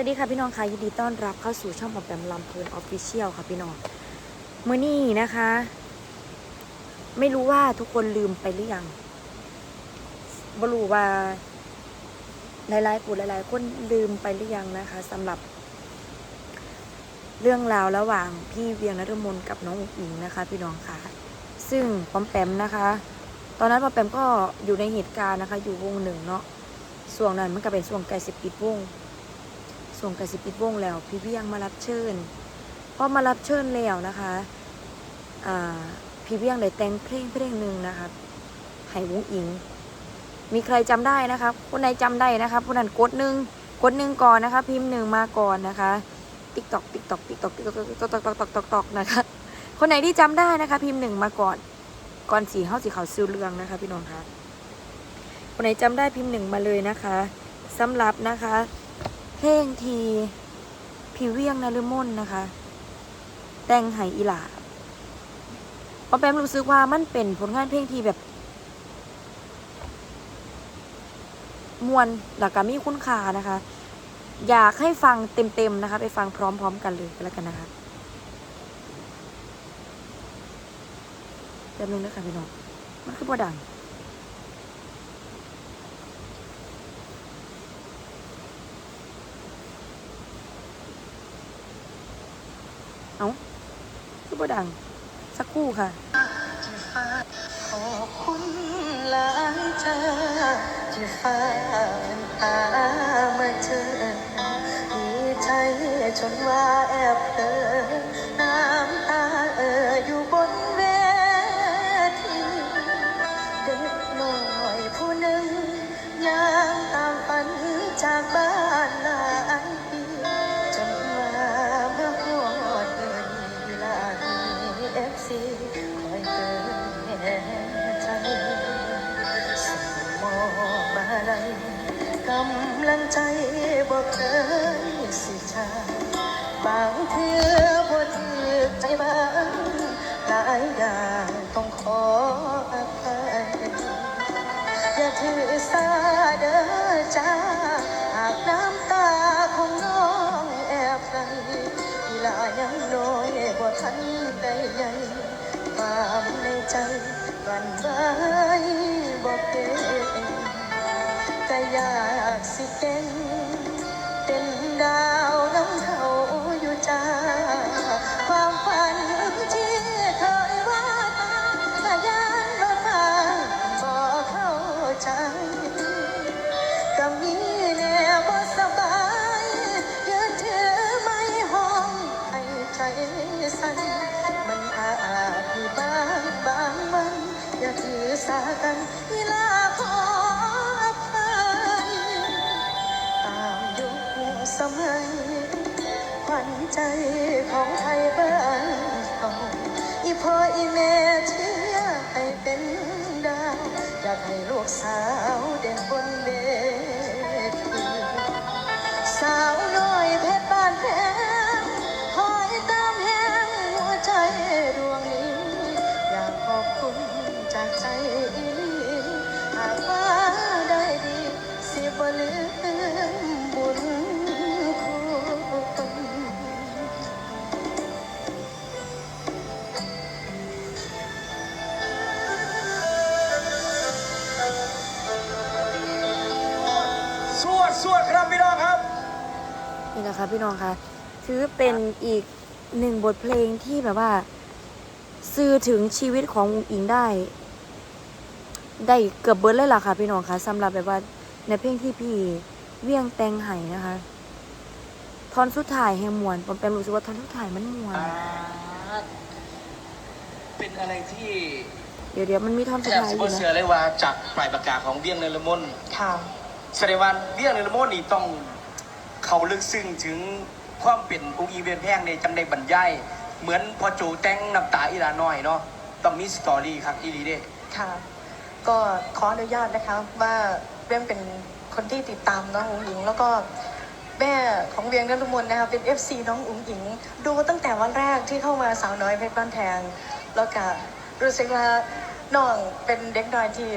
วัสดีค่ะพี่น้องค่ะยินดีต้อนรับเข้าสู่ช่องของแปมลำเพลินออฟฟิเชียลค่ะพี่น้องเมื่อนี้นะคะ ไม่รู้ว่าทุกคนลืมไปหรือยังบรูว่าหลายๆผู้หลายๆคนลืมไปหรือยังนะคะสำหรับ เรื่องราวระหว่างพี่เวียงนฤมลกับน้องอุ๋งอิงนะคะ พี่น้องค่ะ ซึ่งปอมแปมนะคะ ตอนนั้นปอมแปมก็อยู่ในเหตุการณ์นะคะ อยู่วงหนึ่งเนาะส่วงนั้นมันก็เป็นส่วงไก่สิบปิดวง ส่งกระสิปิดวงแล้ว พี่เวียงมารับเชิญพอมารับเชิญแล้วนะคะอ่พี่เวียงได้แต่งเพลงเพลงหนึ่งนะคะให้วงอิง มีใครจำได้นะคะคนไหนจำได้นะคะผู้นั้นกดหนึ่งกดหนึ่งก่อนนะคะ พิมพ์หนึ่งมาก่อนนะคะติ๊กตอกติ๊กตอกติ๊กตอกติ๊กตอกติ๊กตอกติ๊กตอกติ๊กตอกนะคะคนไหนที่จำได้นะคะ พิมพ์หนึ่งมาก่อน ก่อนสีเข้าสีขาวซิวเรืองนะคะ พี่น้องคะคนไหนจำได้พิมพ์หนึ่งมาเลยนะคะสำหรับนะคะ เพลงทีพีเวียงนฤมลนะคะ แต่งไหอีหลาปอมแปมรู้สึกว่ามันเป็นผลงานเพลงที่แบบ มวนแล้วก็มีคุณค่านะคะ อยากให้ฟังเต็มๆนะคะ ไปฟังพร้อมๆกันเลยก็แล้วกันนะคะแป๊บนึงนะคะพี่น้องมันคือบ่ดัง เอาคือ บ่ดัง สักครู่ค่ะขอบคุณหลายจ้าที่ฟ้าหามาเจอดีใจจนว่าแอบเธอ ใหญ่ความในใจกันไว้บอกเองก็อยากสิเป็นเป็นด ใจของไทยบ้านเขาอีพ่ออีแม่เชื่อให้เป็นดาวอยากให้ลูกสาวเด่นบนเวทีสาวน้อยเพชรบ้านแพงคอยตามแหงหัวใจดวงนี้ อยากขอบคุณจากใจอีลีหากว่าได้ดีสิบ่ลืมบุญ นี่นะคะพี่น้องคะถือเป็นอีกหนึ่งบทเพลงที่แบบว่า สื่อถึงชีวิตของอุ๋งอิงได้ ได้เกือบเบิร์ดเลยล่ะค่ะ พี่น้องคะสำหรับแบบว่าในเพลงที่พี่เวียงแตงไห้นะคะทอนสุดท้ายแห่งมวนผมเป็นรู้สึกว่าทอนสุดท้ายมันมวนเป็นอะไรที่เดี๋ยวเดี๋ยวมันมีทอนสุดแทบท้ายสิอบยู่เสือนะเลยว่าจากปลายปากกาของเบี้ยงเนรมนค่ะ แสดงว่าเบี้ยงเนรมนนี่ต้อง เขาลึกซึ้งถึงความเป็นองค์อีเวียนแพงในจังได้บรรยายเหมือนพอโจแต่งน้ำตาอีลาน้อยเนาะต้องมีสตอรี่ครับอีลีเด้ค่ะ ก็ขออนุญาตนะคะว่าเวียงเป็นคนที่ติดตามน้องอุ๋งอิง แล้วก็แม่ของเวียงนรมนนะคะเป็น FC น้องอุ๋งอิง ดูตั้งแต่วันแรกที่เข้ามาสาวน้อยเพชรบ้านแพงแล้วก็รู้สึกว่าน้องเป็นเด็กน้อยที่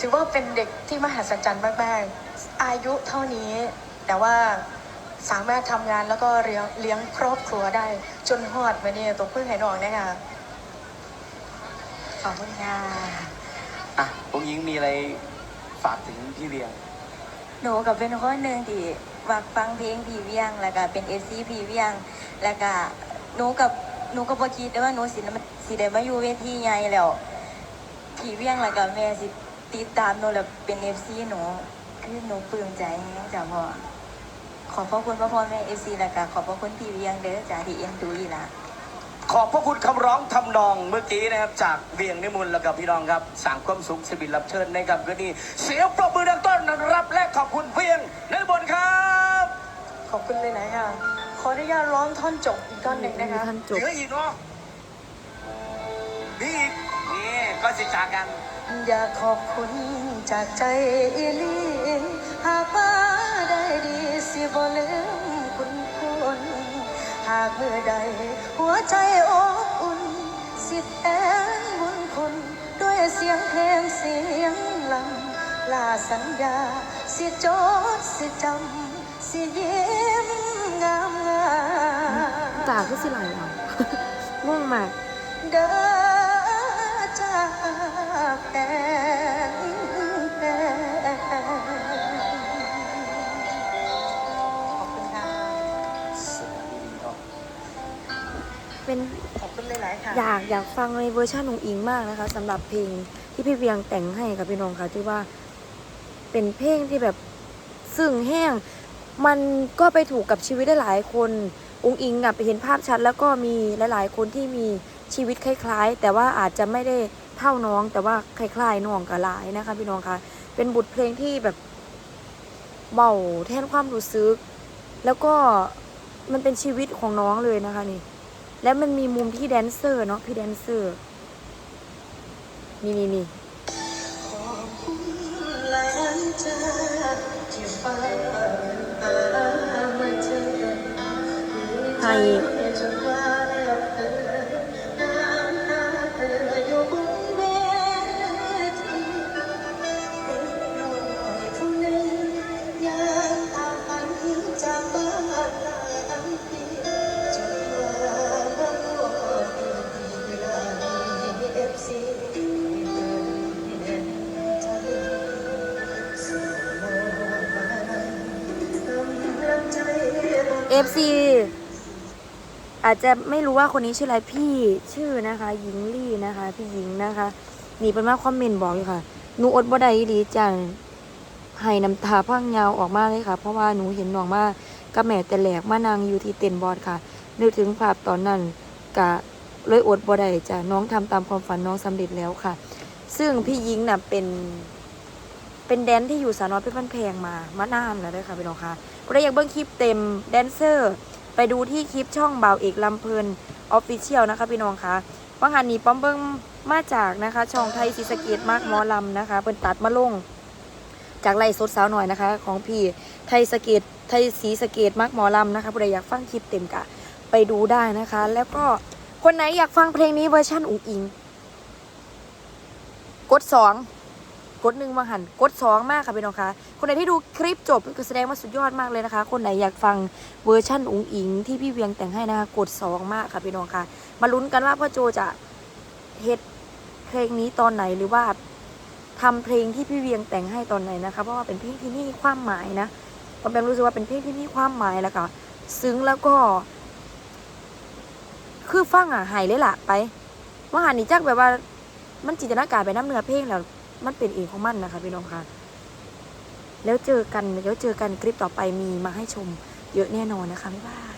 ถือว่าเป็นเด็กที่มหัศจรรย์มากๆอายุเท่านี้ แต่ว่าสามารถทำงานแล้วก็เลี้ยงเลี้ยงครอบครัวได้ จนฮอดมาเนี่ยตกพึ่งให้น้องนะคะขอบคุณค่ะอะองค์หญิงมีอะไรฝากถึงพี่เวียง หนูกับเป็นคนหนึ่งที่มักฟังเพลงพี่เวียง แล้วก็เป็นเอซีพี่เวียง แล้วก็หนูกับหนูก็บ่คิดได้ว่าหนูสิมาสิได้มาอยู่เวทีใหญ่แล้วพี่เวียงแล้วก็แม่สิติดตามหนูแล้วเป็นเอฟซีหนูคือหนูปลื้มใจแฮงจ้ะพ่อ ขอบพระคุณพ่อพ่อแม่เอฟซีแล้วก็ขอบพระคุณพี่เวียงเด้อจ้ะที่เอ็นดูอีหล่ะขอบพระคุณคำร้องทำนองเมื่อกี้นะครับ จากเวียงนิมนต์แล้วกับพี่น้องครับสั่งความสุขสบินรับเชิญในกับคืนนี้ เสียงปรบมือดังต้นรับและขอบคุณเวียงนิมนต์ครับ ขอบคุณเลยนะค่ะขออนุญาตร้องท่อนจบอีกท่อนหนึ่งนะคะท่านจเหบลืออีกเนาะนี่อีกนี่ก็สิจากกัน อยากขอบคุณจากใจอีหลีหากว่าได้ดีสิบ่ลืมคุณคุณหากเมื่อใดหัวใจอบอุ่น สิแทนบุญคุณ ด้วยเสียงเพลงเสียงลำลาสัญญา สิจดสิจำ สิยิ้มงามงามตาคือสิไหลเอาง่วงมากเดิน อยากอยากฟังในเวอร์ชันของอิงมากนะคะสำหรับเพลงที่พี่เวียงแต่งให้กับพี่น้องค่ะที่ว่าเป็นเพลงที่แบบซึ้งแห้ง มันก็ไปถูกกับชีวิตได้หลายคนองค์อิงอะไปเห็นภาพชัด แล้วก็มีหลาย ๆ คนที่มีชีวิตคล้าย ๆ แต่ว่าอาจจะไม่ได้เท่าน้อง แต่ว่าคล้ายๆน้องกับหลายนะคะ พี่น้องคะเป็นบทเพลงที่แบบเบาแทนความรู้สึก แล้วก็มันเป็นชีวิตของน้องเลยนะคะนี่ และมันมีมุมที่แดนเซอร์เนาะพี่แดนเซอร์ นี่นี่นี่ขอบคุณหลาย เอฟซีอาจจะไม่รู้ว่าคนนี้ชื่ออะไรพี่ชื่อนะคะหญิงลี่นะคะ พี่หญิงนะคะนี่เป็นมาคอมเมนต์บอกอยู่ค่ะหนูอดบ่ได้อีจังให้น้ำตาพังยาวออกมาเลยค่ะ เพราะว่าหนูเห็นน้องมากับแม่แต่แหลกมานางอยู่ที่เต็นบอดค่ะ นึกถึงภาพตอนนั้นกะเลยอดบ่ได้จ้ะน้องทำตามความฝันน้องสำเร็จแล้วค่ะ ซึ่งพี่หญิงน่ะเป็น เป็นแดนที่อยู่สาวน้อยเพี่พันแพงมามานานแล้วด้วยค่ะพี่น้องค่ะก็ได้อยากเบิ้งคลิปเต็มแดนเซอร์ ไปดูที่คลิปช่องบ่าวเอกลำเพลินออฟฟิเชียลนะคะพี่น้องค่ะว่างานนี้ป้อมเบิ้งมาจากนะคะ ช่องไทยศรีสเกดมากหมอลำนะคะเป็นตัดมาลง จากไล่สดสาวหน่อยนะคะ ของพี่ไทยสเกดไทยศรีสเกดมากหมอลำนะคะผู้ใดอยากฟังคลิปเต็มกะไปดูได้นะคะ แล้วก็คนไหนอยากฟังเพลงนี้เวอร์ชันอุ๋งอิง กดสอง กดหนึ่งมาหันกดสองมากค่ะพี่น้องคะคนไหนที่ดูคลิปจบก็แสดงว่าสุดยอดมากเลยนะคะ คนไหนอยากฟังเวอร์ชั่นอุ๋งอิง ที่พี่เวียงแต่งให้นะคะกดสองมากค่ะพี่น้องคะมาลุ้นกันว่าพ่อโจจะเฮ็ดเพลงนี้ตอนไหนหรือว่าทำเพลงที่พี่เวียงแต่งให้ตอนไหนนะคะเพราะว่าเป็นเพลงที่มีความหมายนะผมเป็นรู้สึกว่าเป็นเพลงที่มีความหมายแล้วก็ซึ้งแล้วก็ คือฟังอะหายเลยล่ะไปว่าหันนี่จักแบบว่า มันจินตนาการไปน้ำเนื้อเพลงแล้ว มันเป็นเองของมันนะคะพี่น้องค่ะแล้วเจอกันแล้วเจอกันคลิปต่อไปมีมาให้ชมเยอะแน่นอนนะคะบ๊ายบาย